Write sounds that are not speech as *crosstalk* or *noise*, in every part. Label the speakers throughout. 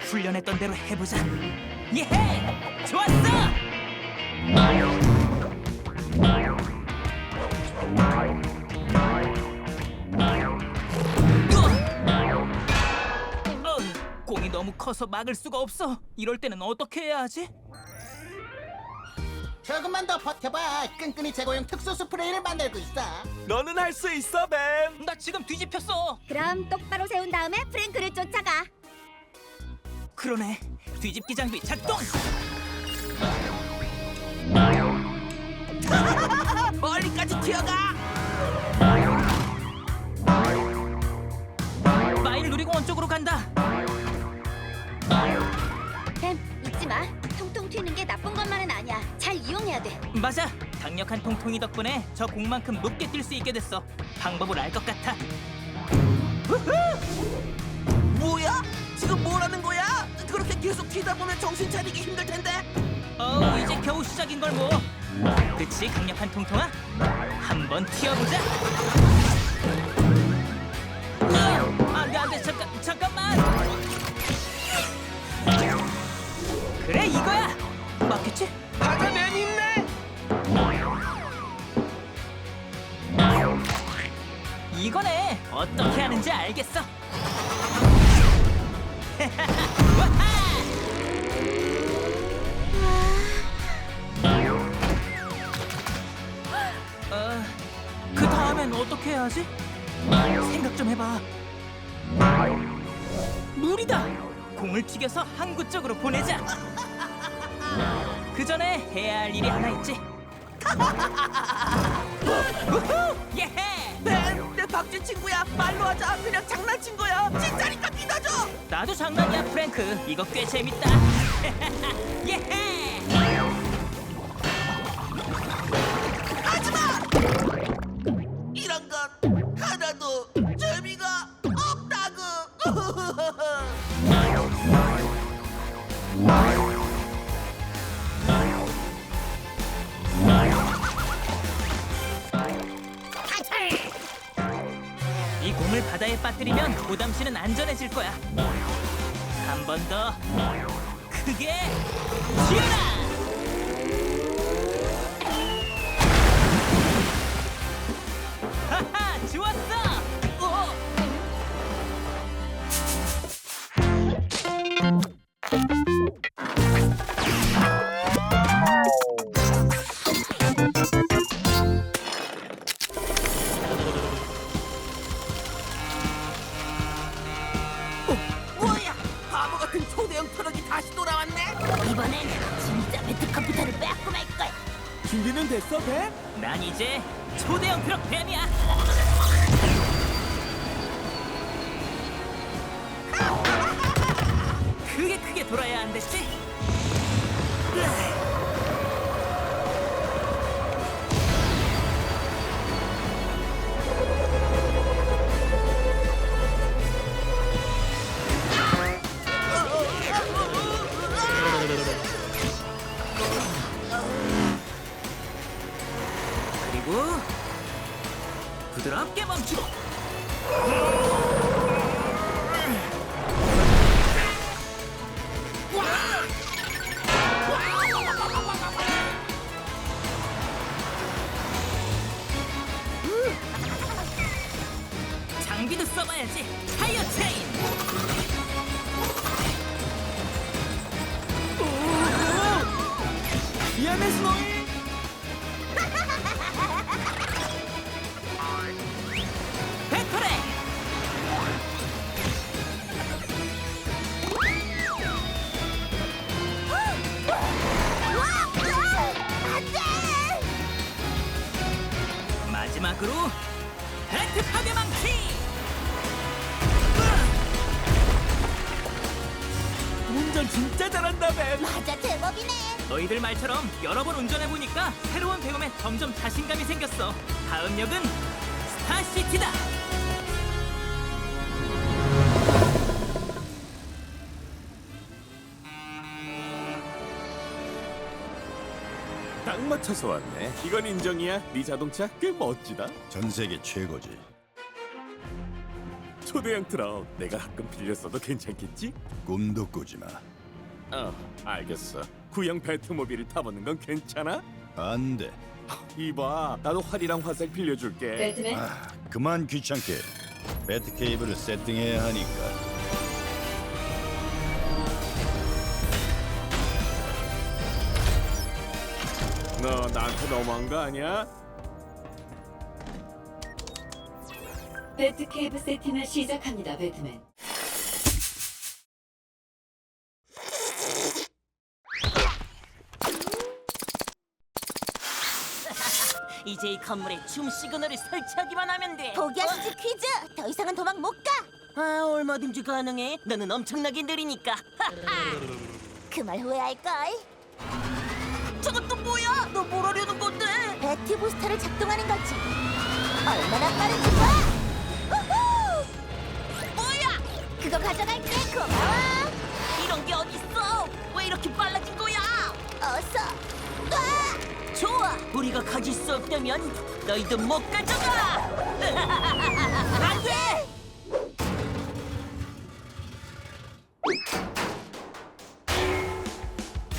Speaker 1: 훈련했던 대로 해보자. 예헤! 좋았어! 으아! 어, 공이 너무 커서 막을 수가 없어. 이럴 때는 어떻게 해야 하지?
Speaker 2: 조금만 더 버텨봐. 끈끈이 제거용 특수 스프레이를 만들고 있어.
Speaker 3: 너는 할 수 있어, 뱀.
Speaker 1: 나 지금 뒤집혔어.
Speaker 4: 그럼 똑바로 세운 다음에 프랭크를 쫓아가.
Speaker 1: 그러네. 뒤집기 장비 작동. *laughs*
Speaker 3: 멀리까지 튀어가.
Speaker 1: 마일 누리공원 쪽으로 간다.
Speaker 4: 뱀, 잊지 마. 통통 튀는 게 나쁜 것만은 아니야. 잘 이용해야 돼.
Speaker 1: 맞아. 강력한 통통이 덕분에 저 공만큼 높게 뛸 수 있게 됐어. 방법을 알 것 같아.
Speaker 3: 뭐야? 지금 뭐라는 거야? 계속 튀다 보면 정신 차리기 힘들 텐데.
Speaker 1: 어, 이제 겨우 시작인 걸 뭐. 그치, 강력한 통통아? 한번 튀어보자. 어, 안돼 안돼 잠깐 잠깐만. 그래 이거야. 맞겠지?
Speaker 3: 바다 뱀 있네.
Speaker 1: 이거네. 어떻게 하는지 알겠어. 어, *laughs* 어떻게 해야지? 생각 좀 해봐. 물이다. 공을 튀겨서 항구 쪽으로 보내자. 그 전에 해야 할 일이 하나 있지. 우후! 예헤!
Speaker 3: 뱀, 내 박쥐 친구야. 말로 하자. 그냥 장난친 거야. 진짜니까 믿어줘.
Speaker 1: 나도 장난이야 프랭크 이거 꽤 재밌다 *laughs* 예헤
Speaker 3: 이
Speaker 1: 공을 바다에 빠뜨리면 고담 씨는 안전해질 거야. 한 번 더. 크게 튀어라 난 이제 초대형 트럭 뱀이야 크게 크게 돌아야 안 됐지? 그리 마지막으로 벨트 파괴망치
Speaker 3: 운전 진짜 잘한다, 뱀.
Speaker 4: 맞아, 제법이네.
Speaker 1: 너희들 말처럼 여러 번 운전해보니까 새로운 배움에 점점 자신감이 생겼어 다음 역은 스타시티다
Speaker 5: 딱 맞춰서 왔네. 이건 인정이야. 네 자동차 꽤 멋지다.
Speaker 6: 전 세계 최고지.
Speaker 5: 소대형 트럭 내가 가끔 빌렸어도 괜찮겠지?
Speaker 6: 꿈도 꾸지 마.
Speaker 5: 어, 알겠어. 구형 배트모빌을 타보는 건 괜찮아?
Speaker 6: 안 돼.
Speaker 5: 이봐, 나도 활이랑 화살 빌려줄게.
Speaker 7: 배트맨
Speaker 6: 아, 그만 귀찮게. 배트 케이블을 세팅해야 하니까.
Speaker 5: 너 나한테 너무한 거 아니야?
Speaker 7: 배트 케이브 세팅을 시작합니다 배트맨 *laughs*
Speaker 1: 이제 이 건물에 줌 시그널을 설치하기만 하면 돼.
Speaker 4: 포기하시지 퀴즈. 더 이상은 도망 못 가.
Speaker 1: 아, 얼마든지 가능해. 너는 엄청나게 느리니까. *laughs*
Speaker 4: 그 말 후회할 걸.
Speaker 1: 저건 또 뭐야? 너 뭘 하려는 건데?
Speaker 4: 배트 부스터를 작동하는 거지. 얼마나 빠른지 봐. 우후!
Speaker 1: 뭐야?
Speaker 4: 그거 가져갈게. 고마워.
Speaker 1: 이런 게 어딨어? 왜 이렇게 빨라진 거야?
Speaker 4: 어서. 아!
Speaker 1: 좋아. 우리가 가질 수 없다면 너희도 못 가져가. *laughs* 안 돼.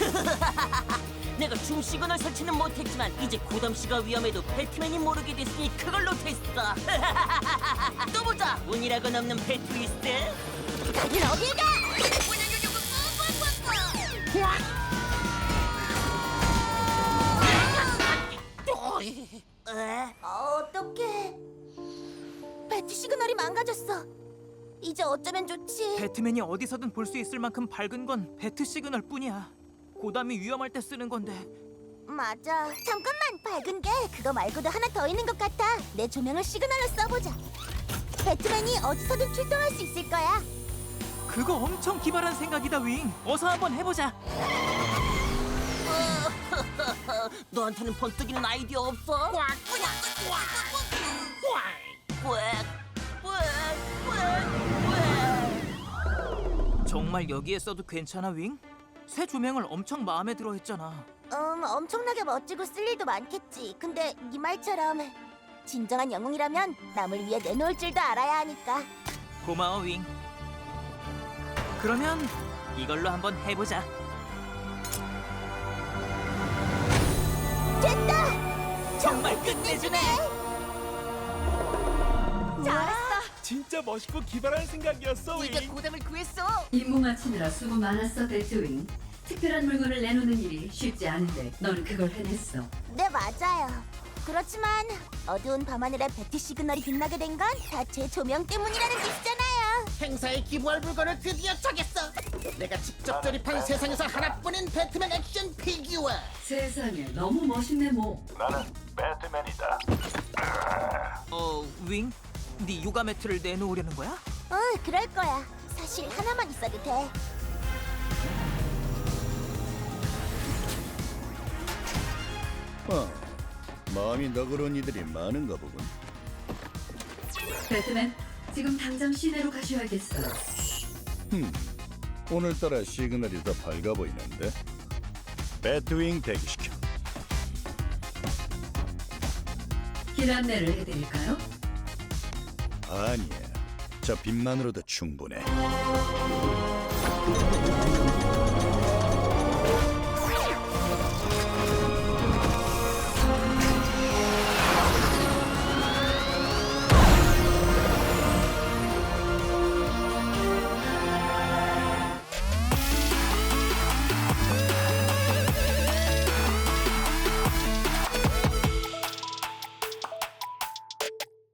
Speaker 1: *laughs* 내가 줌 시그널 설치는 못했지만 이제 고담 씨가 위험해도 배트맨이 모르게 됐으니 그걸로 됐어. *laughs* 또 보자. 운이라고는 없는 배트위스트.
Speaker 4: 가긴 어딜 가? 어, 어떡해. 배트 시그널이 망가졌어. 이제 어쩌면 좋지.
Speaker 1: 배트맨이 어디서든 볼 수 있을 만큼 밝은 건 배트 시그널 뿐이야. 고담이 위험할 때 쓰는 건데.
Speaker 4: 맞아. 잠깐만, 밝은 게 그거 말고도 하나 더 있는 것 같아. 내 조명을 시그널로 써보자. 배트맨이 어디서든 출동할 수 있을 거야.
Speaker 1: 그거 엄청 기발한 생각이다, 윙. 어서 한번 해보자. *laughs* 너한테는 번뜩이는 아이디어 없어? 정말 여기에 써도 괜찮아, 윙? 새 조명을 엄청 마음에 들어 했잖아.
Speaker 4: 음, 엄청나게 멋지고 쓸 일도 많겠지. 근데 네 말처럼 진정한 영웅이라면 남을 위해 내놓을 줄도 알아야 하니까.
Speaker 1: 고마워, 윙. 그러면 이걸로 한번 해보자.
Speaker 4: 됐다!
Speaker 1: 정말 끝내주네.
Speaker 4: 잘했어.
Speaker 5: 진짜 멋있고 기발한 생각이었어, 윙.
Speaker 4: 고담을 구했어.
Speaker 7: 임무 마치느라 수고 많았어 배트윙 특별한 물건을 내놓는 일이 쉽지 않은데 너는 그걸 해냈어
Speaker 4: 네, 맞아요. 그렇지만 어두운 밤하늘에 배트 시그널이 빛나게 된 건 다 제 조명 때문이라는 뜻이잖아요.
Speaker 2: 행사에 기부할 물건을 드디어 짜겠어. 내가 직접 조립한 세상에서 하나뿐인 배트맨 액션 피규어.
Speaker 7: 세상에 너무 멋있네 뭐
Speaker 1: 어, 윙? 네 요가 매트를 내놓으려는 거야?
Speaker 4: 어, 그럴 거야. 사실 하나만 있어도 돼.
Speaker 6: 어, 마음이 너그러운 이들이 많은가 보군.
Speaker 7: 배트맨 지금 당장 시내로 가셔야겠어
Speaker 6: 흠, 오늘따라 시그널이 더 밝아 보이는데. 배트윙 대기시켜.
Speaker 7: 길 안내를 해드릴까요?
Speaker 6: 아니야. 저 빛만으로도 충분해.